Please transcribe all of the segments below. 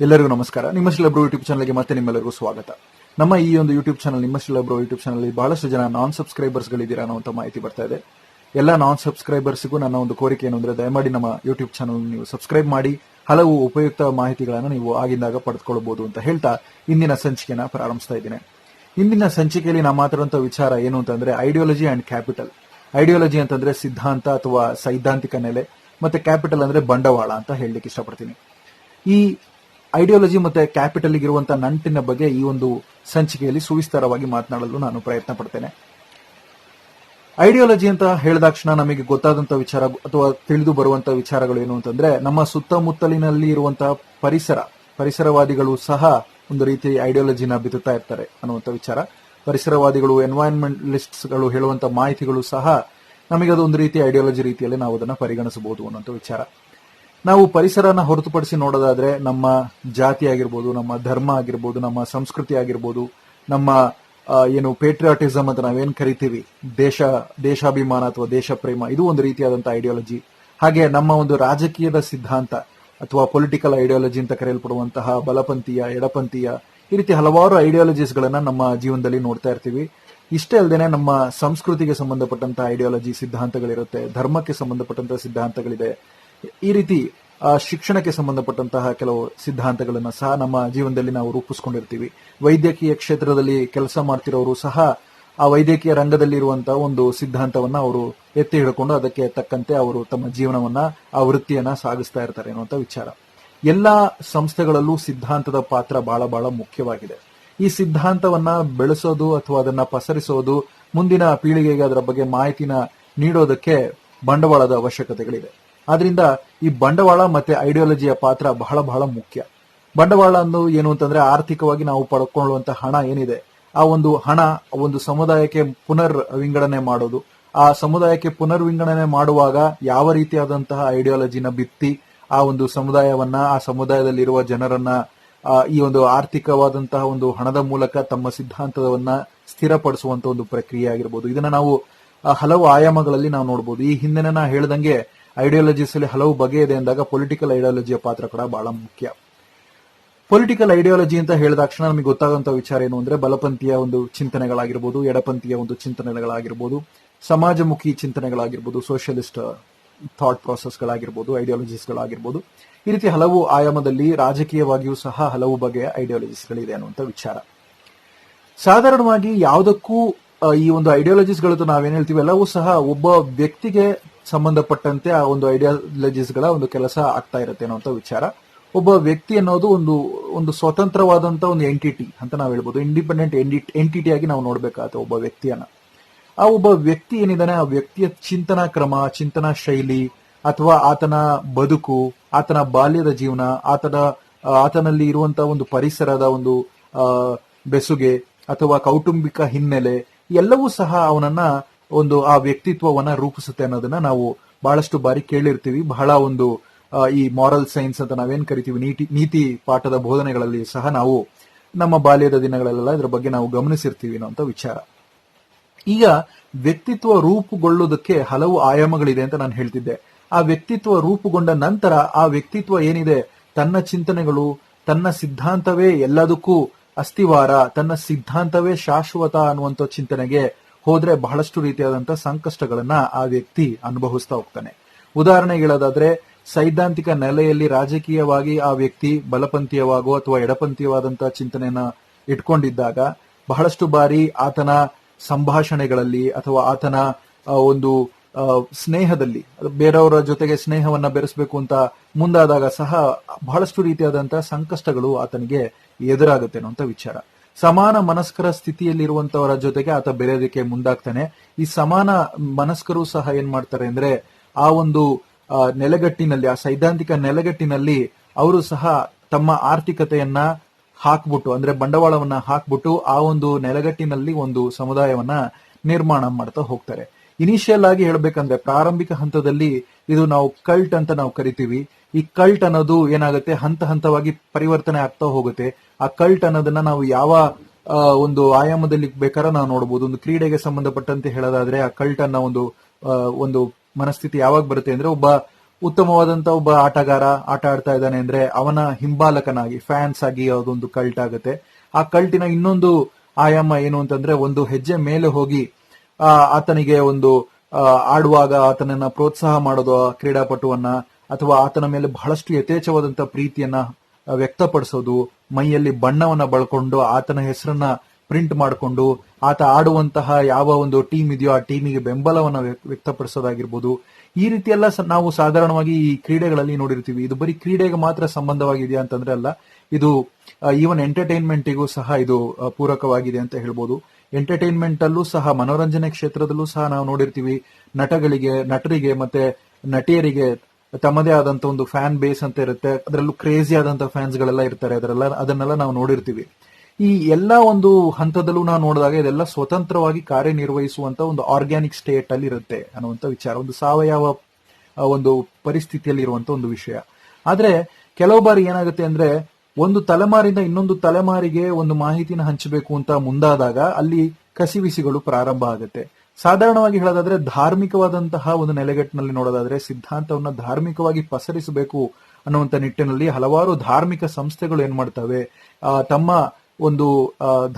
ಎಲ್ಲರಿಗೂ ನಮಸ್ಕಾರ. ನಿಮ್ಮ ಶಿಲಬ್ರು ಯೂಟ್ಯೂಬ್ ಚಾನಲ್ಗೆ ಮತ್ತೆ ನಿಮ್ಮೆಲ್ಲರಿಗೂ ಸ್ವಾಗತ. ನಮ್ಮ ಈ ಒಂದು ಯೂಟ್ಯೂಬ್ ಚಾನಲ್, ನಿಮ್ಮ ಶಿಲಬ್ರು ಯೂಟ್ಯೂಬ್ ಚಾನಲ್ ಬಹಳಷ್ಟು ಜನ ನಾನ್ ಸಬ್ಸ್ಕ್ರೈಬರ್ಸ್ ಗಳಿದ್ದೀರಾ ಅಂತ ಮಾಹಿತಿ ಬರ್ತಾ ಇದೆ. ಎಲ್ಲ ನಾನ್ ಸಬ್ಸ್ಕ್ರೈಬರ್ಸ್ಗೂ ನನ್ನ ಒಂದು ಕೋರಿಕೆ ಏನು ಅಂದ್ರೆ, ದಯಮಾಡಿ ನಮ್ಮ ಯೂಟ್ಯೂಬ್ ಚಾನಲ್ ನೀವು ಸಬ್ಸ್ಕ್ರೈಬ್ ಮಾಡಿ, ಹಲವು ಉಪಯುಕ್ತ ಮಾಹಿತಿಗಳನ್ನು ನೀವು ಆಗಿಂದಾಗ ಪಡೆದುಕೊಳ್ಳಬಹುದು ಅಂತ ಹೇಳ್ತಾ ಇಂದಿನ ಸಂಚಿಕೆನ ಪ್ರಾರಂಭಿಸ್ತಾ ಇದ್ದೀನಿ. ಇಂದಿನ ಸಂಚಿಕೆಯಲ್ಲಿ ನಾವು ಮಾತಾಡುವಂಥ ವಿಚಾರ ಏನು ಅಂತಂದ್ರೆ ಐಡಿಯಾಲಜಿ ಅಂಡ್ ಕ್ಯಾಪಿಟಲ್ ಐಡಿಯಾಲಜಿ ಅಂತಂದ್ರೆ ಸಿದ್ಧಾಂತ ಅಥವಾ ಸೈದ್ಧಾಂತಿಕ ನೆಲೆ, ಮತ್ತೆ ಕ್ಯಾಪಿಟಲ್ ಅಂದ್ರೆ ಬಂಡವಾಳ ಅಂತ ಹೇಳಲಿಕ್ಕೆ ಇಷ್ಟಪಡ್ತೀನಿ. ಈ ಐಡಿಯಾಲಜಿ ಮತ್ತೆ ಕ್ಯಾಪಿಟಲ್ ಇರುವಂತಹ ನಂಟಿನ ಬಗ್ಗೆ ಈ ಒಂದು ಸಂಚಿಕೆಯಲ್ಲಿ ಸುವಿಸ್ತಾರವಾಗಿ ಮಾತನಾಡಲು ನಾನು ಪ್ರಯತ್ನ ಪಡ್ತೇನೆ. ಐಡಿಯಾಲಜಿ ಅಂತ ಹೇಳಿದಾಕ್ಷಣ ನಮಗೆ ಗೊತ್ತಾದಂತ ವಿಚಾರ ಅಥವಾ ತಿಳಿದು ಬರುವಂತ ವಿಚಾರಗಳು ಏನು ಅಂತಂದ್ರೆ, ನಮ್ಮ ಸುತ್ತಮುತ್ತಲಿನಲ್ಲಿ ಇರುವಂತಹ ಪರಿಸರ, ಪರಿಸರವಾದಿಗಳು ಸಹ ಒಂದು ರೀತಿ ಐಡಿಯಾಲಜಿನ ಬಿತ್ತುತ್ತಾ ಇರ್ತಾರೆ ಅನ್ನುವಂಥ ವಿಚಾರ. ಪರಿಸರವಾದಿಗಳು ಎನ್ವೈರನ್ಮೆಂಟಲಿಸ್ಟ್ಗಳು ಹೇಳುವಂತ ಮಾಹಿತಿಗಳು ಸಹ ನಮಗೆ ಅದು ಒಂದು ರೀತಿ ಐಡಿಯಾಲಜಿ ರೀತಿಯಲ್ಲಿ ನಾವು ಅದನ್ನು ಪರಿಗಣಿಸಬಹುದು ಅನ್ನುವಂಥ ವಿಚಾರ. ನಾವು ಪರಿಸರನ ಹೊರತುಪಡಿಸಿ ನೋಡೋದಾದ್ರೆ ನಮ್ಮ ಜಾತಿ ಆಗಿರ್ಬೋದು, ನಮ್ಮ ಧರ್ಮ ಆಗಿರ್ಬೋದು, ನಮ್ಮ ಸಂಸ್ಕೃತಿ ಆಗಿರ್ಬೋದು, ನಮ್ಮ ಏನು ಪೇಟ್ರಿಯಾಟಿಸಮ್ ಅಂತ ನಾವೇನ್ ಕರಿತೀವಿ, ದೇಶ, ದೇಶಾಭಿಮಾನ ಅಥವಾ ದೇಶ ಪ್ರೇಮ ಇದು ಒಂದು ರೀತಿಯಾದಂತಹ ಐಡಿಯಾಲಜಿ ಹಾಗೆ ನಮ್ಮ ಒಂದು ರಾಜಕೀಯದ ಸಿದ್ಧಾಂತ ಅಥವಾ ಪೊಲಿಟಿಕಲ್ ಐಡಿಯಾಲಜಿ ಅಂತ ಕರೆಯಲ್ಪಡುವಂತಹ ಬಲಪಂಥೀಯ, ಎಡಪಂಥೀಯ, ಈ ರೀತಿ ಹಲವಾರು ಐಡಿಯಾಲಜೀಸ್ ಗಳನ್ನ ನಮ್ಮ ಜೀವನದಲ್ಲಿ ನೋಡ್ತಾ ಇರ್ತೀವಿ. ಇಷ್ಟೇ ಅಲ್ಲದೆ ನಮ್ಮ ಸಂಸ್ಕೃತಿಗೆ ಸಂಬಂಧಪಟ್ಟಂತಹ ಐಡಿಯಾಲಜಿ ಸಿದ್ಧಾಂತಗಳಿರುತ್ತೆ, ಧರ್ಮಕ್ಕೆ ಸಂಬಂಧಪಟ್ಟಂತಹ ಸಿದ್ಧಾಂತಗಳಿದೆ. ಈ ರೀತಿ ಆ, ಶಿಕ್ಷಣಕ್ಕೆ ಸಂಬಂಧಪಟ್ಟಂತಹ ಕೆಲವು ಸಿದ್ಧಾಂತಗಳನ್ನು ಸಹ ನಮ್ಮ ಜೀವನದಲ್ಲಿ ನಾವು ರೂಪಿಸ್ಕೊಂಡಿರ್ತೀವಿ. ವೈದ್ಯಕೀಯ ಕ್ಷೇತ್ರದಲ್ಲಿ ಕೆಲಸ ಮಾಡ್ತಿರೋರು ಸಹ ಆ ವೈದ್ಯಕೀಯ ರಂಗದಲ್ಲಿ ಇರುವಂತಹ ಒಂದು ಸಿದ್ಧಾಂತವನ್ನ ಅವರು ಎತ್ತಿ ಹಿಡ್ಕೊಂಡು ಅದಕ್ಕೆ ತಕ್ಕಂತೆ ಅವರು ತಮ್ಮ ಜೀವನವನ್ನ ಆ ವೃತ್ತಿಯನ್ನ ಸಾಗಿಸ್ತಾ ಇರ್ತಾರೆ ಅನ್ನುವಂತ ವಿಚಾರ. ಎಲ್ಲಾ ಸಂಸ್ಥೆಗಳಲ್ಲೂ ಸಿದ್ಧಾಂತದ ಪಾತ್ರ ಬಹಳ ಬಹಳ ಮುಖ್ಯವಾಗಿದೆ. ಈ ಸಿದ್ಧಾಂತವನ್ನ ಬೆಳೆಸೋದು ಅಥವಾ ಅದನ್ನ ಪಸರಿಸೋದು ಮುಂದಿನ ಪೀಳಿಗೆಗೆ ಅದರ ಬಗ್ಗೆ ಮಾಹಿತಿನ ನೀಡೋದಕ್ಕೆ ಬಂಡವಾಳದ ಅವಶ್ಯಕತೆಗಳಿದೆ ಆದ್ರಿಂದ ಈ ಬಂಡವಾಳ ಮತ್ತೆ ಐಡಿಯಾಲಜಿಯ ಪಾತ್ರ ಬಹಳ ಬಹಳ ಮುಖ್ಯ. ಬಂಡವಾಳ ಅನ್ನು ಏನು ಅಂತಂದ್ರೆ ಆರ್ಥಿಕವಾಗಿ ನಾವು ಪಡ್ಕೊಳ್ಳುವಂತ ಹಣ ಏನಿದೆ, ಆ ಒಂದು ಹಣ ಒಂದು ಸಮುದಾಯಕ್ಕೆ ಪುನರ್ ವಿಂಗಡಣೆ ಮಾಡೋದು, ಆ ಸಮುದಾಯಕ್ಕೆ ಪುನರ್ ವಿಂಗಡಣೆ ಮಾಡುವಾಗ ಯಾವ ರೀತಿಯಾದಂತಹ ಐಡಿಯಾಲಜಿನ ಬಿತ್ತಿ ಆ ಒಂದು ಸಮುದಾಯವನ್ನ, ಆ ಸಮುದಾಯದಲ್ಲಿರುವ ಜನರನ್ನ ಈ ಒಂದು ಆರ್ಥಿಕವಾದಂತಹ ಒಂದು ಹಣದ ಮೂಲಕ ತಮ್ಮ ಸಿದ್ಧಾಂತವನ್ನ ಸ್ಥಿರಪಡಿಸುವಂತ ಒಂದು ಪ್ರಕ್ರಿಯೆ ಆಗಿರ್ಬೋದು. ಇದನ್ನ ನಾವು ಹಲವು ಆಯಾಮಗಳಲ್ಲಿ ನಾವು ನೋಡಬಹುದು ಈ ಹಿಂದೆ ನಾ ಹೇಳ್ದಂಗೆ ಐಡಿಯಾಲಜೀಸ್ ಅಲ್ಲಿ ಹಲವು ಬಗೆ ಇದೆ ಅಂದಾಗ ಪೊಲಿಟಿಕಲ್ ಐಡಿಯಾಲಜಿಯ ಪಾತ್ರ ಕೂಡ ಬಹಳ ಮುಖ್ಯ. ಪೊಲಿಟಿಕಲ್ ಐಡಿಯಾಲಜಿ ಅಂತ ಹೇಳಿದ ತಕ್ಷಣ ನಮಗೆ ಗೊತ್ತಾಗುವಂತ ವಿಚಾರ ಏನು ಅಂದ್ರೆ ಬಲಪಂಥೀಯ ಒಂದು ಚಿಂತನೆಗಳಾಗಿರ್ಬೋದು, ಎಡಪಂಥೀಯ ಒಂದು ಚಿಂತನೆಗಳಾಗಿರ್ಬೋದು, ಸಮಾಜಮುಖಿ ಚಿಂತನೆಗಳಾಗಿರ್ಬೋದು ಸೋಷಿಯಲಿಸ್ಟ್ ಥಾಟ್ ಪ್ರಾಸೆಸ್ಗಳಾಗಿರ್ಬೋದು ಐಡಿಯಾಲಜೀಸ್ ಗಳಾಗಿರ್ಬೋದು. ಈ ರೀತಿ ಹಲವು ಆಯಾಮದಲ್ಲಿ ರಾಜಕೀಯವಾಗಿಯೂ ಸಹ ಹಲವು ಬಗೆಯ ಐಡಿಯಾಲಜೀಸ್ ಗಳಿದೆ ಅನ್ನುವಂಥ ವಿಚಾರ. ಸಾಧಾರಣವಾಗಿ ಯಾವುದಕ್ಕೂ ಈ ಒಂದು ಐಡಿಯಾಲಜೀಸ್ಗಳು ನಾವೇನ್ ಹೇಳ್ತೀವಿ, ಎಲ್ಲವೂ ಸಹ ಒಬ್ಬ ವ್ಯಕ್ತಿಗೆ ಸಂಬಂಧಪಟ್ಟಂತೆ ಆ ಒಂದು ಐಡಿಯಾಲಜೀಸ್ಗಳ ಒಂದು ಕೆಲಸ ಆಗ್ತಾ ಇರುತ್ತೆ ಅನ್ನೋಂಥ ವಿಚಾರ. ಒಬ್ಬ ವ್ಯಕ್ತಿ ಅನ್ನೋದು ಒಂದು ಒಂದು ಸ್ವತಂತ್ರವಾದಂತ ಒಂದು ಎಂಟಿಟಿ ಅಂತ ನಾವು ಹೇಳ್ಬೋದು. ಇಂಡಿಪೆಂಡೆಂಟ್ ಎಂಟಿಟಿ ಆಗಿ ನಾವು ನೋಡ್ಬೇಕಾಗುತ್ತೆ ಒಬ್ಬ ವ್ಯಕ್ತಿಯನ್ನ. ಆ ಒಬ್ಬ ವ್ಯಕ್ತಿ ಏನಿದಾನೆ ಆ ವ್ಯಕ್ತಿಯ ಚಿಂತನಾ ಕ್ರಮ, ಚಿಂತನಾ ಶೈಲಿ, ಅಥವಾ ಆತನ ಬದುಕು, ಆತನ ಬಾಲ್ಯದ ಜೀವನ, ಆತನ, ಆತನಲ್ಲಿ ಇರುವಂತಹ ಒಂದು ಪರಿಸರದ ಒಂದು ಬೆಸುಗೆ, ಅಥವಾ ಕೌಟುಂಬಿಕ ಹಿನ್ನೆಲೆ, ಎಲ್ಲವೂ ಸಹ ಅವನನ್ನ ಒಂದು, ಆ ವ್ಯಕ್ತಿತ್ವವನ್ನ ರೂಪಿಸುತ್ತೆ ಅನ್ನೋದನ್ನ ನಾವು ಬಹಳಷ್ಟು ಬಾರಿ ಕೇಳಿರ್ತೀವಿ. ಬಹಳ ಒಂದು ಈ ಮಾರಲ್ ಸೈನ್ಸ್ ಅಂತ ನಾವೇನ್ ಕರಿತೀವಿ? ನೀತಿ ನೀತಿ ಪಾಠದ ಬೋಧನೆಗಳಲ್ಲಿ ಸಹ ನಾವು ನಮ್ಮ ಬಾಲ್ಯದ ದಿನಗಳಲ್ಲೆಲ್ಲ ಇದರ ಬಗ್ಗೆ ನಾವು ಗಮನಿಸಿರ್ತೀವಿ ಅನ್ನೋ ವಿಚಾರ. ಈಗ ವ್ಯಕ್ತಿತ್ವ ರೂಪುಗೊಳ್ಳುವುದಕ್ಕೆ ಹಲವು ಆಯಾಮಗಳಿದೆ ಅಂತ ನಾನು ಹೇಳ್ತಿದ್ದೆ. ಆ ವ್ಯಕ್ತಿತ್ವ ರೂಪುಗೊಂಡ ನಂತರ ಆ ವ್ಯಕ್ತಿತ್ವ ಏನಿದೆ? ತನ್ನ ಚಿಂತನೆಗಳು, ತನ್ನ ಸಿದ್ಧಾಂತವೇ ಎಲ್ಲದಕ್ಕೂ ಅಸ್ತಿವಾರ, ತನ್ನ ಸಿದ್ಧಾಂತವೇ ಶಾಶ್ವತ ಅನ್ನುವಂಥ ಚಿಂತನೆಗೆ ಹೋದ್ರೆ ಬಹಳಷ್ಟು ರೀತಿಯಾದಂತಹ ಸಂಕಷ್ಟಗಳನ್ನ ಆ ವ್ಯಕ್ತಿ ಅನುಭವಿಸ್ತಾ ಹೋಗ್ತಾನೆ. ಉದಾಹರಣೆಗೆ ಹೇಳೋದಾದ್ರೆ, ಸೈದ್ಧಾಂತಿಕ ನೆಲೆಯಲ್ಲಿ ರಾಜಕೀಯವಾಗಿ ಆ ವ್ಯಕ್ತಿ ಬಲಪಂಥೀಯವಾಗೋ ಅಥವಾ ಎಡಪಂಥೀಯವಾದಂತಹ ಚಿಂತನೆಯನ್ನ ಇಟ್ಕೊಂಡಿದ್ದಾಗ, ಬಹಳಷ್ಟು ಬಾರಿ ಆತನ ಸಂಭಾಷಣೆಗಳಲ್ಲಿ ಅಥವಾ ಆತನ ಒಂದು ಸ್ನೇಹದಲ್ಲಿ, ಬೇರೆಯವರ ಜೊತೆಗೆ ಸ್ನೇಹವನ್ನ ಬೆರೆಸಬೇಕು ಅಂತ ಮುಂದಾದಾಗ ಸಹ ಬಹಳಷ್ಟು ರೀತಿಯಾದಂತಹ ಸಂಕಷ್ಟಗಳು ಆತನಿಗೆ ಎದುರಾಗುತ್ತೆ ಅಂತ ವಿಚಾರ. ಸಮಾನ ಮನಸ್ಕರ ಸ್ಥಿತಿಯಲ್ಲಿರುವಂತವರ ಜೊತೆಗೆ ಆತ ಬೆರೆಯೋದಕ್ಕೆ ಮುಂದಾಗ್ತಾನೆ. ಈ ಸಮಾನ ಮನಸ್ಕರು ಸಹ ಏನ್ ಮಾಡ್ತಾರೆ ಅಂದ್ರೆ ಆ ಒಂದು ನೆಲೆಗಟ್ಟಿನಲ್ಲಿ, ಆ ಸೈದ್ಧಾಂತಿಕ ನೆಲೆಗಟ್ಟಿನಲ್ಲಿ ಅವರು ಸಹ ತಮ್ಮ ಆರ್ಥಿಕತೆಯನ್ನ ಹಾಕ್ಬಿಟ್ಟು, ಅಂದ್ರೆ ಬಂಡವಾಳವನ್ನ ಹಾಕ್ಬಿಟ್ಟು ಆ ಒಂದು ನೆಲೆಗಟ್ಟಿನಲ್ಲಿ ಒಂದು ಸಮುದಾಯವನ್ನ ನಿರ್ಮಾಣ ಮಾಡ್ತಾ ಹೋಗ್ತಾರೆ. ಇನಿಷಿಯಲ್ ಆಗಿ ಹೇಳ್ಬೇಕಂದ್ರೆ ಪ್ರಾರಂಭಿಕ ಹಂತದಲ್ಲಿ ಇದು ನಾವು ಕಲ್ಟ್ ಅಂತ ನಾವು ಕರಿತೀವಿ. ಈ ಕಲ್ಟ್ ಅನ್ನೋದು ಏನಾಗುತ್ತೆ? ಹಂತ ಹಂತವಾಗಿ ಪರಿವರ್ತನೆ ಆಗ್ತಾ ಹೋಗುತ್ತೆ. ಆ ಕಲ್ಟ್ ಅನ್ನೋದನ್ನ ನಾವು ಯಾವ ಒಂದು ಆಯಾಮದಲ್ಲಿ ಬೇಕಾದ್ರೆ ನಾವು ನೋಡಬಹುದು ಒಂದು ಕ್ರೀಡೆಗೆ ಸಂಬಂಧಪಟ್ಟಂತೆ ಹೇಳೋದಾದ್ರೆ ಆ ಕಲ್ಟ್ ಅನ್ನೋ ಒಂದು ಒಂದು ಮನಸ್ಥಿತಿ ಯಾವಾಗ ಬರುತ್ತೆ ಅಂದ್ರೆ ಒಬ್ಬ ಉತ್ತಮವಾದಂತ ಒಬ್ಬ ಆಟಗಾರ ಆಟ ಆಡ್ತಾ ಇದ್ದಾನೆ ಅಂದ್ರೆ ಅವನ ಹಿಂಬಾಲಕನಾಗಿ ಫ್ಯಾನ್ಸ್ ಆಗಿ ಅದೊಂದು ಕಲ್ಟ್ ಆಗುತ್ತೆ. ಆ ಕಲ್ಟಿನ ಇನ್ನೊಂದು ಆಯಾಮ ಏನು ಅಂತಂದ್ರೆ ಒಂದು ಹೆಜ್ಜೆ ಮೇಲೆ ಹೋಗಿ ಆತನಿಗೆ ಒಂದು ಆಡುವಾಗ ಆತನನ್ನ ಪ್ರೋತ್ಸಾಹ ಮಾಡೋದು ಕ್ರೀಡಾಪಟುವನ್ನ ಅಥವಾ ಆತನ ಮೇಲೆ ಬಹಳಷ್ಟು ಯಥೇಚ್ಛವಾದಂತ ಪ್ರೀತಿಯನ್ನ ವ್ಯಕ್ತಪಡಿಸೋದು, ಮೈಯಲ್ಲಿ ಬಣ್ಣವನ್ನ ಬಳಕೊಂಡು ಆತನ ಹೆಸರನ್ನ ಪ್ರಿಂಟ್ ಮಾಡಿಕೊಂಡು ಆತ ಆಡುವಂತಹ ಯಾವ ಒಂದು ಟೀಮ್ ಇದೆಯೋ ಆ ಟೀಮಿಗೆ ಬೆಂಬಲವನ್ನ ವ್ಯ- ವ್ಯಕ್ತಪಡಿಸೋದಾಗಿರ್ಬೋದು. ಈ ರೀತಿ ಎಲ್ಲ ನಾವು ಸಾಧಾರಣವಾಗಿ ಈ ಕ್ರೀಡೆಗಳಲ್ಲಿ ನೋಡಿರ್ತೀವಿ. ಇದು ಬರೀ ಕ್ರೀಡೆಗೆ ಮಾತ್ರ ಸಂಬಂಧವಾಗಿದೆಯಾ ಅಂತಂದ್ರೆ ಅಲ್ಲ, ಇದು ಈವನ್ ಎಂಟರ್ಟೈನ್ಮೆಂಟಿಗೂ ಸಹ ಇದು ಪೂರಕವಾಗಿದೆ ಅಂತ ಹೇಳ್ಬೋದು. ಎಂಟರ್ಟೈನ್ಮೆಂಟ್ ಅಲ್ಲೂ ಸಹ, ಮನೋರಂಜನೆ ಕ್ಷೇತ್ರದಲ್ಲೂ ಸಹ ನಾವು ನೋಡಿರ್ತೀವಿ. ನಟಗಳಿಗೆ, ನಟರಿಗೆ ಮತ್ತೆ ನಟಿಯರಿಗೆ ತಮ್ಮದೇ ಆದಂತ ಒಂದು ಫ್ಯಾನ್ ಬೇಸ್ ಅಂತ ಇರುತ್ತೆ. ಅದರಲ್ಲೂ ಕ್ರೇಜಿ ಆದಂತ ಫ್ಯಾನ್ಸ್ ಗಳೆಲ್ಲ ಇರ್ತಾರೆ. ಅದರೆಲ್ಲ, ಅದನ್ನೆಲ್ಲ ನಾವು ನೋಡಿರ್ತೀವಿ. ಈ ಎಲ್ಲ ಒಂದು ಹಂತದಲ್ಲೂ ನಾವು ನೋಡಿದಾಗ ಇದೆಲ್ಲ ಸ್ವತಂತ್ರವಾಗಿ ಕಾರ್ಯನಿರ್ವಹಿಸುವಂತ ಒಂದು ಆರ್ಗ್ಯಾನಿಕ್ ಸ್ಟೇಟ್ ಅಲ್ಲಿ ಇರುತ್ತೆ ಅನ್ನುವಂತ ವಿಚಾರ. ಒಂದು ಸಾವಯವ ಒಂದು ಪರಿಸ್ಥಿತಿಯಲ್ಲಿ ಇರುವಂತ ಒಂದು ವಿಷಯ. ಆದ್ರೆ ಕೆಲವು ಬಾರಿ ಏನಾಗುತ್ತೆ ಅಂದ್ರೆ ಒಂದು ತಲೆಮಾರಿಂದ ಇನ್ನೊಂದು ತಲೆಮಾರಿಗೆ ಒಂದು ಮಾಹಿತಿನ ಹಂಚಬೇಕು ಅಂತ ಮುಂದಾದಾಗ ಅಲ್ಲಿ ಕಸಿವಿಸಿಗಳು ಪ್ರಾರಂಭ ಆಗುತ್ತೆ. ಸಾಧಾರಣವಾಗಿ ಹೇಳೋದಾದ್ರೆ ಧಾರ್ಮಿಕವಾದಂತಹ ಒಂದು ನೆಲೆಗಟ್ಟಿನಲ್ಲಿ ನೋಡೋದಾದ್ರೆ ಸಿದ್ಧಾಂತವನ್ನು ಧಾರ್ಮಿಕವಾಗಿ ಪಸರಿಸಬೇಕು ಅನ್ನುವಂಥ ನಿಟ್ಟಿನಲ್ಲಿ ಹಲವಾರು ಧಾರ್ಮಿಕ ಸಂಸ್ಥೆಗಳು ಏನ್ ಮಾಡ್ತವೆ? ತಮ್ಮ ಒಂದು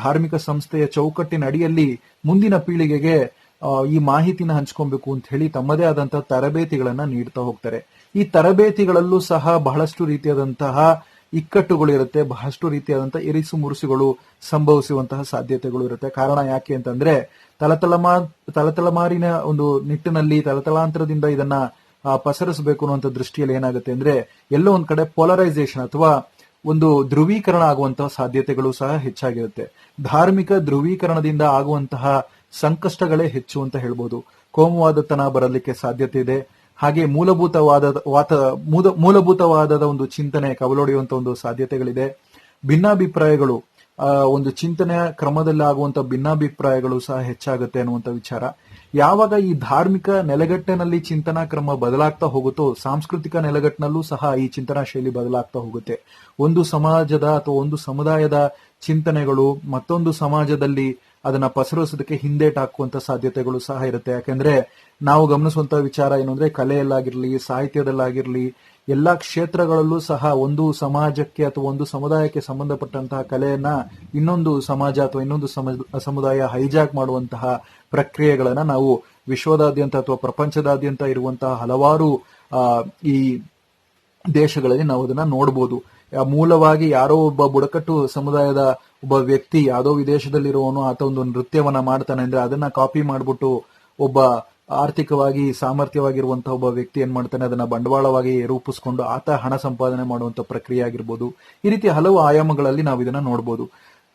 ಧಾರ್ಮಿಕ ಸಂಸ್ಥೆಯ ಚೌಕಟ್ಟಿನ ಅಡಿಯಲ್ಲಿ ಮುಂದಿನ ಪೀಳಿಗೆಗೆ ಈ ಮಾಹಿತಿನ ಹಂಚ್ಕೊಬೇಕು ಅಂತ ಹೇಳಿ ತಮ್ಮದೇ ಆದಂತಹ ತರಬೇತಿಗಳನ್ನ ನೀಡ್ತಾ ಹೋಗ್ತಾರೆ. ಈ ತರಬೇತಿಗಳಲ್ಲೂ ಸಹ ಬಹಳಷ್ಟು ರೀತಿಯಾದಂತಹ ಇಕ್ಕಟ್ಟುಗಳು ಇರುತ್ತೆ ಬಹಳಷ್ಟು ರೀತಿಯಾದಂತಹ ಇರಿಸು ಮುರುಸುಗಳು ಸಂಭವಿಸುವಂತಹ ಸಾಧ್ಯತೆಗಳು ಇರುತ್ತೆ. ಕಾರಣ ಯಾಕೆ ಅಂತಂದ್ರೆ, ತಲತಲಮಾ, ತಲತಲಮಾರಿನ ಒಂದು ನಿಟ್ಟಿನಲ್ಲಿ, ತಲತಲಾಂತರದಿಂದ ಇದನ್ನ ಪಸರಿಸಬೇಕು ಅನ್ನುವಂಥ ದೃಷ್ಟಿಯಲ್ಲಿ ಏನಾಗುತ್ತೆ ಅಂದ್ರೆ, ಎಲ್ಲೋ ಒಂದ್ ಕಡೆ ಪೋಲರೈಸೇಷನ್ ಅಥವಾ ಒಂದು ಧ್ರುವೀಕರಣ ಆಗುವಂತಹ ಸಾಧ್ಯತೆಗಳು ಸಹ ಹೆಚ್ಚಾಗಿರುತ್ತೆ. ಧಾರ್ಮಿಕ ಧ್ರುವೀಕರಣದಿಂದ ಆಗುವಂತಹ ಸಂಕಷ್ಟಗಳೇ ಹೆಚ್ಚು ಅಂತ ಹೇಳ್ಬೋದು. ಕೋಮುವಾದತನ ಬರಲಿಕ್ಕೆ ಸಾಧ್ಯತೆ ಇದೆ. ಹಾಗೆ ಮೂಲಭೂತವಾದ ವಾತ ಮೂಲಭೂತವಾದ ಒಂದು ಚಿಂತನೆ ಕವಲೊಡೆಯುವಂತ ಒಂದು ಸಾಧ್ಯತೆಗಳಿದೆ. ಭಿನ್ನಾಭಿಪ್ರಾಯಗಳು ಆ, ಒಂದು ಚಿಂತನೆಯ ಕ್ರಮದಲ್ಲಿ ಆಗುವಂತ ಭಿನ್ನಾಭಿಪ್ರಾಯಗಳು ಸಹ ಹೆಚ್ಚಾಗುತ್ತೆ ಅನ್ನುವಂಥ ವಿಚಾರ. ಯಾವಾಗ ಈ ಧಾರ್ಮಿಕ ನೆಲೆಗಟ್ಟಿನಲ್ಲಿ ಚಿಂತನಾ ಕ್ರಮ ಬದಲಾಗ್ತಾ ಹೋಗುತ್ತೋ ಸಾಂಸ್ಕೃತಿಕ ನೆಲೆಗಟ್ಟಿನಲ್ಲೂ ಸಹ ಈ ಚಿಂತನಾ ಶೈಲಿ ಬದಲಾಗ್ತಾ ಹೋಗುತ್ತೆ. ಒಂದು ಸಮಾಜದ ಅಥವಾ ಒಂದು ಸಮುದಾಯದ ಚಿಂತನೆಗಳು ಮತ್ತೊಂದು ಸಮಾಜದಲ್ಲಿ ಅದನ್ನ ಪಸರಿಸೋದಕ್ಕೆ ಹಿಂದೇಟ್ ಹಾಕುವಂತ ಸಾಧ್ಯತೆಗಳು ಸಹ ಇರುತ್ತೆ. ಯಾಕೆಂದ್ರೆ ನಾವು ಗಮನಿಸುವಂತ ವಿಚಾರ ಏನು ಅಂದ್ರೆ ಕಲೆಯಲ್ಲಾಗಿರ್ಲಿ, ಸಾಹಿತ್ಯದಲ್ಲಾಗಿರ್ಲಿ, ಎಲ್ಲಾ ಕ್ಷೇತ್ರಗಳಲ್ಲೂ ಸಹ ಒಂದು ಸಮಾಜಕ್ಕೆ ಅಥವಾ ಒಂದು ಸಮುದಾಯಕ್ಕೆ ಸಂಬಂಧಪಟ್ಟಂತಹ ಕಲೆಯನ್ನ ಇನ್ನೊಂದು ಸಮಾಜ ಅಥವಾ ಇನ್ನೊಂದು ಸಮ- ಸಮುದಾಯ ಹೈಜಾಕ್ ಮಾಡುವಂತಹ ಪ್ರಕ್ರಿಯೆಗಳನ್ನ ನಾವು ವಿಶ್ವದಾದ್ಯಂತ ಅಥವಾ ಪ್ರಪಂಚದಾದ್ಯಂತ ಇರುವಂತಹ ಹಲವಾರು ಈ ದೇಶಗಳಲ್ಲಿ ನಾವು ಅದನ್ನ ನೋಡಬಹುದು ಮೂಲವಾಗಿ ಯಾರೋ ಒಬ್ಬ ಬುಡಕಟ್ಟು ಸಮುದಾಯದ ಒಬ್ಬ ವ್ಯಕ್ತಿ ಯಾವುದೋ ವಿದೇಶದಲ್ಲಿರುವವನು ಆತ ಒಂದು ನೃತ್ಯವನ್ನ ಮಾಡ್ತಾನೆ ಅಂದ್ರೆ ಅದನ್ನ ಕಾಪಿ ಮಾಡ್ಬಿಟ್ಟು ಒಬ್ಬ ಆರ್ಥಿಕವಾಗಿ ಸಾಮರ್ಥ್ಯವಾಗಿರುವಂತಹ ಒಬ್ಬ ವ್ಯಕ್ತಿ ಏನ್ ಮಾಡ್ತಾನೆ, ಅದನ್ನ ಬಂಡವಾಳವಾಗಿ ರೂಪಿಸ್ಕೊಂಡು ಆತ ಹಣ ಸಂಪಾದನೆ ಮಾಡುವಂತ ಪ್ರಕ್ರಿಯೆ ಆಗಿರ್ಬೋದು. ಈ ರೀತಿ ಹಲವು ಆಯಾಮಗಳಲ್ಲಿ ನಾವು ಇದನ್ನ ನೋಡಬಹುದು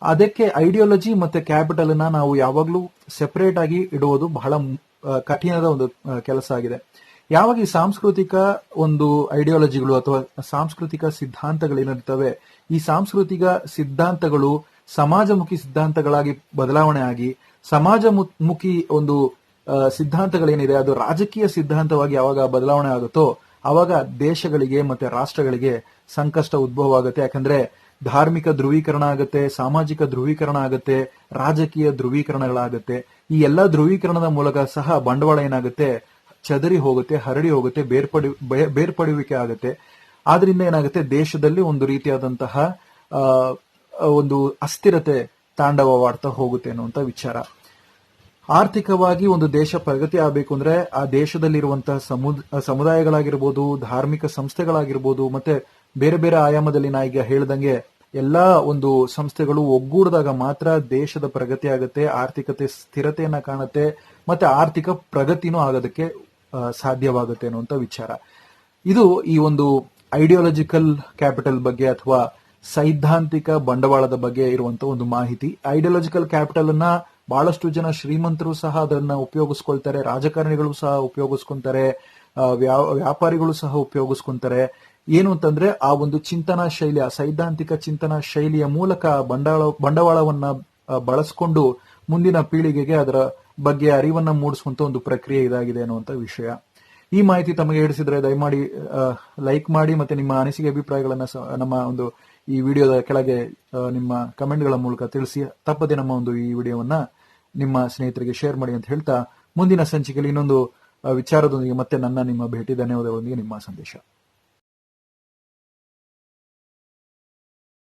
ಅದಕ್ಕೆ ಐಡಿಯಾಲಜಿ ಮತ್ತೆ ಕ್ಯಾಪಿಟಲ್ ನಾವು ಯಾವಾಗ್ಲೂ ಸೆಪರೇಟ್ ಆಗಿ ಇಡುವುದು ಬಹಳ ಕಠಿಣದ ಒಂದು ಕೆಲಸ ಆಗಿದೆ. ಯಾವಾಗ ಈ ಸಾಂಸ್ಕೃತಿಕ ಒಂದು ಐಡಿಯಾಲಜಿಗಳು ಅಥವಾ ಸಾಂಸ್ಕೃತಿಕ ಸಿದ್ಧಾಂತಗಳೇನಿರ್ತವೆ ಈ ಸಾಂಸ್ಕೃತಿಕ ಸಿದ್ಧಾಂತಗಳು ಸಮಾಜಮುಖಿ ಸಿದ್ಧಾಂತಗಳಾಗಿ ಬದಲಾವಣೆ ಆಗಿ ಸಮಾಜ ಮುಖಿ ಒಂದು ಸಿದ್ಧಾಂತಗಳೇನಿದೆ, ಅದು ರಾಜಕೀಯ ಸಿದ್ಧಾಂತವಾಗಿ ಯಾವಾಗ ಬದಲಾವಣೆ ಆಗುತ್ತೋ ಆವಾಗ ದೇಶಗಳಿಗೆ ಮತ್ತೆ ರಾಷ್ಟ್ರಗಳಿಗೆ ಸಂಕಷ್ಟ ಉದ್ಭವ ಆಗುತ್ತೆ ಯಾಕಂದ್ರೆ ಧಾರ್ಮಿಕ ಧ್ರುವೀಕರಣ ಆಗುತ್ತೆ, ಸಾಮಾಜಿಕ ಧ್ರುವೀಕರಣ ಆಗುತ್ತೆ, ರಾಜಕೀಯ ಧ್ರುವೀಕರಣಗಳಾಗುತ್ತೆ. ಈ ಎಲ್ಲಾ ಧ್ರುವೀಕರಣದ ಮೂಲಕ ಸಹ ಬಂಡವಾಳ ಏನಾಗುತ್ತೆ ಚದರಿ ಹೋಗುತ್ತೆ, ಹರಡಿ ಹೋಗುತ್ತೆ, ಬೇರ್ಪಡಿ ಬೇರ್ಪಡುವಿಕೆ ಆಗುತ್ತೆ. ಆದ್ರಿಂದ ಏನಾಗುತ್ತೆ? ದೇಶದಲ್ಲಿ ಒಂದು ರೀತಿಯಾದಂತಹ ಒಂದು ಅಸ್ಥಿರತೆ ತಾಂಡವವಾಡ್ತಾ ಹೋಗುತ್ತೆ ಅನ್ನುವಂತ ವಿಚಾರ. ಆರ್ಥಿಕವಾಗಿ ಒಂದು ದೇಶ ಪ್ರಗತಿ ಆಗಬೇಕು ಅಂದ್ರೆ ಆ ದೇಶದಲ್ಲಿರುವಂತಹ ಸಮುದ್, ಸಮುದಾಯಗಳಾಗಿರ್ಬೋದು, ಧಾರ್ಮಿಕ ಸಂಸ್ಥೆಗಳಾಗಿರ್ಬೋದು, ಮತ್ತೆ ಬೇರೆ ಬೇರೆ ಆಯಾಮದಲ್ಲಿ ನಾ ಈಗ ಹೇಳ್ದಂಗೆ ಎಲ್ಲಾ ಒಂದು ಸಂಸ್ಥೆಗಳು ಒಗ್ಗೂಡಿದಾಗ ಮಾತ್ರ ದೇಶದ ಪ್ರಗತಿ ಆಗುತ್ತೆ, ಆರ್ಥಿಕತೆ ಸ್ಥಿರತೆಯನ್ನ ಕಾಣುತ್ತೆ, ಮತ್ತೆ ಆರ್ಥಿಕ ಪ್ರಗತಿನೂ ಆಗೋದಕ್ಕೆ ಸಾಧ್ಯವಾಗುತ್ತೆ ಅನ್ನುವಂಥ ವಿಚಾರ. ಇದು ಈ ಒಂದು ಐಡಿಯಾಲಜಿಕಲ್ ಕ್ಯಾಪಿಟಲ್ ಬಗ್ಗೆ ಅಥವಾ ಸೈದ್ಧಾಂತಿಕ ಬಂಡವಾಳದ ಬಗ್ಗೆ ಇರುವಂತಹ ಒಂದು ಮಾಹಿತಿ. ಐಡಿಯಾಲಜಿಕಲ್ ಕ್ಯಾಪಿಟಲ್ ಅನ್ನ ಬಹಳಷ್ಟು ಜನ ಶ್ರೀಮಂತರು ಸಹ ಅದನ್ನ ಉಪಯೋಗಿಸ್ಕೊಳ್ತಾರೆ, ರಾಜಕಾರಣಿಗಳು ಸಹ ಉಪಯೋಗಿಸ್ಕೊಂತಾರೆ ವ್ಯಾಪಾರಿಗಳು ಸಹ ಉಪಯೋಗಿಸ್ಕೊಂತಾರೆ ಏನು ಅಂತಂದ್ರೆ ಆ ಒಂದು ಚಿಂತನಾ ಶೈಲಿ, ಆ ಸೈದ್ಧಾಂತಿಕ ಚಿಂತನಾ ಶೈಲಿಯ ಮೂಲಕ ಬಂಡವಾಳ ಬಂಡವಾಳವನ್ನ ಬಳಸ್ಕೊಂಡು ಮುಂದಿನ ಪೀಳಿಗೆಗೆ ಅದರ ಬಗ್ಗೆ ಅರಿವನ್ನ ಮೂಡಿಸುವಂತ ಒಂದು ಪ್ರಕ್ರಿಯೆ ಇದಾಗಿದೆ ಅನ್ನುವಂತ ವಿಷಯ. ಈ ಮಾಹಿತಿ ತಮಗೆ ಹಿಡಿಸಿದ್ರೆ ದಯಮಾಡಿ ಲೈಕ್ ಮಾಡಿ ಮತ್ತೆ ನಿಮ್ಮ ಅನಿಸಿಕೆ ಅಭಿಪ್ರಾಯಗಳನ್ನ ನಮ್ಮ ಒಂದು ಈ ವಿಡಿಯೋದ ಕೆಳಗೆ ನಿಮ್ಮ ಕಮೆಂಟ್ಗಳ ಮೂಲಕ ತಿಳಿಸಿ, ತಪ್ಪದೆ ನಮ್ಮ ಒಂದು ಈ ವಿಡಿಯೋವನ್ನ ನಿಮ್ಮ ಸ್ನೇಹಿತರಿಗೆ ಶೇರ್ ಮಾಡಿ ಅಂತ ಹೇಳ್ತಾ ಮುಂದಿನ ಸಂಚಿಕೆಯಲ್ಲಿ ಇನ್ನೊಂದು ವಿಚಾರದೊಂದಿಗೆ ಮತ್ತೆ ನನ್ನ ನಿಮ್ಮ ಭೇಟಿ ಧನ್ಯವಾದಗಳೊಂದಿಗೆ ನಿಮ್ಮ ಸಂದೇಶ.